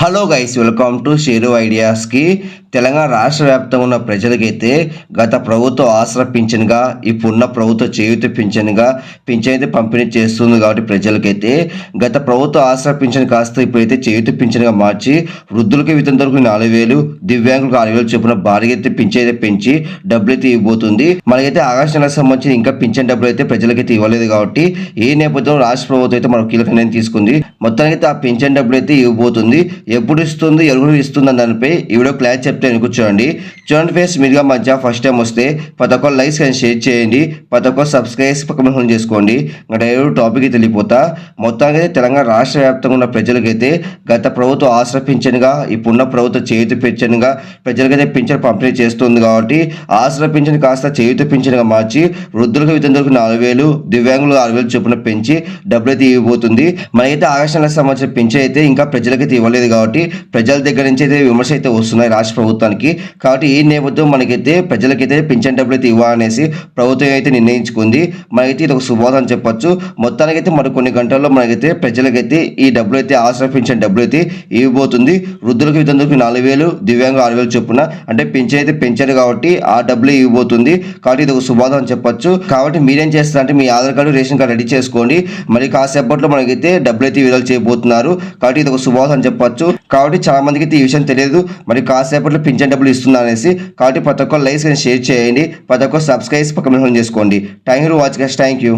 Hello guys welcome to Sheru ఐడియాస్కి Telangana రాష్ట్ర వ్యాప్తంగా ఉన్న ప్రజలకైతే గత ప్రభుత్వ ఆసరా పింఛన్గా ఇప్పుడున్న ప్రభుత్వ చేయూత పింఛన్గా పింఛన్ అయితే పంపిణీ చేస్తుంది కాబట్టి ప్రజలకైతే గత ప్రభుత్వ ఆసరా పింఛన్ కాస్త ఇప్పుడైతే చేయూత పింఛన్గా మార్చి వృద్ధులకి వితం నాలుగు వేలు దివ్యాంగులకు ఆరు వేలు చొప్పున భారీ అయితే పింఛన్ అయితే పెంచి డబ్బులు అయితే ఇవ్వబోతుంది. మనకైతే ఆగస్ట్ నెలకు సంబంధించి ఇంకా పింఛన్ డబ్బులు అయితే ప్రజలకైతే ఇవ్వలేదు కాబట్టి ఈ నేపథ్యంలో రాష్ట్ర ప్రభుత్వం అయితే మనకు కీలక నిర్ణయం తీసుకుంది. మొత్తానికి ఆ పింఛన్ డబ్బులు అయితే ఇవ్వబోతుంది. ఎప్పుడు ఇస్తుంది ఎవరు ఇస్తుంది అన్న దానిపై ఈ వీడియో క్లాస్ చెప్తే అనుకో చూడండి. చూడండి ఫేస్ మీరుగా మధ్య ఫస్ట్ టైం వస్తే ప్రతి ఒక్క లైక్స్ కానీ షేర్ చేయండి. ప్రతి ఒక్క సబ్స్క్రైబ్ పక్కన హోల్డ్ చేసుకోండి. ఇంకా డైరెక్ట్ టాపిక్ తెలియపోతా మొత్తానికి అయితే తెలంగాణ రాష్ట్ర వ్యాప్తంగా ఉన్న ప్రజలకైతే గత ప్రభుత్వం ఆశ్ర పింఛన్గా ఇప్పుడున్న ప్రభుత్వ చేయుత పింఛన్గా ప్రజలకైతే పింఛన్ పంపిణీ చేస్తుంది కాబట్టి ఆశ్ర పింఛన్ కాస్త చేయుత పింఛన్గా మార్చి వృద్ధులకు విధంగా నాలుగు వేలు దివ్యాంగులు ఆరు వేలు చొప్పున పెంచి డబ్బులు అయితే ఇవ్వబోతుంది. మనకైతే ఆగస్టు నెలకు సంబంధించిన పింఛన్ అయితే ఇంకా ప్రజలకైతే ఇవ్వలేదు కాబట్టి ప్రజల దగ్గర నుంచి అయితే విమర్శ అయితే వస్తున్నాయి రాష్ట్ర ప్రభుత్వానికి. కాబట్టి ఈ నేపథ్యం మనకైతే ప్రజలకైతే పింఛన్ డబ్బులు అయితే ఇవ్వాలనేసి ప్రభుత్వం అయితే నిర్ణయించుకుంది. మనకైతే ఇది ఒక శుభోదం అని చెప్పొచ్చు. మొత్తానికైతే మరి కొన్ని గంటల్లో మనకైతే ప్రజలకైతే ఈ డబ్బులు అయితే ఆశ్రయ పింఛన్ డబ్బులు అయితే ఇవ్వబోతుంది. వృద్ధులకు విధంగా నాలుగు వేలు దివ్యాంగ ఆరు వేలు చొప్పున అంటే పింఛన్ అయితే పెంచారు కాబట్టి ఆ డబ్బులు ఇవ్వబోతుంది. కాబట్టి ఇది ఒక శుభోదం అని చెప్పొచ్చు. కాబట్టి మీరేం చేస్తారంటే మీ Aadhaar card ration card ready చేసుకోండి. మరి కాసేపట్లో మనకైతే డబ్బులు అయితే విడుదల చేయబోతున్నారు. కాబట్టి ఇది ఒక శుభోదం అని చెప్పొచ్చు. కాబట్టి చాలా మందికి అయితే ఈ విషయం తెలియదు. మరి కాసేపట్లో పింఛన్ డబ్బులు ఇస్తున్నారు అనేసి కాబట్టి ప్రతి ఒక్క లైక్స్ షేర్ చేయండి. ప్రతి ఒక్క సబ్స్క్రైబ్ పక్కన చేసుకోండి. Thank you watch guest thank you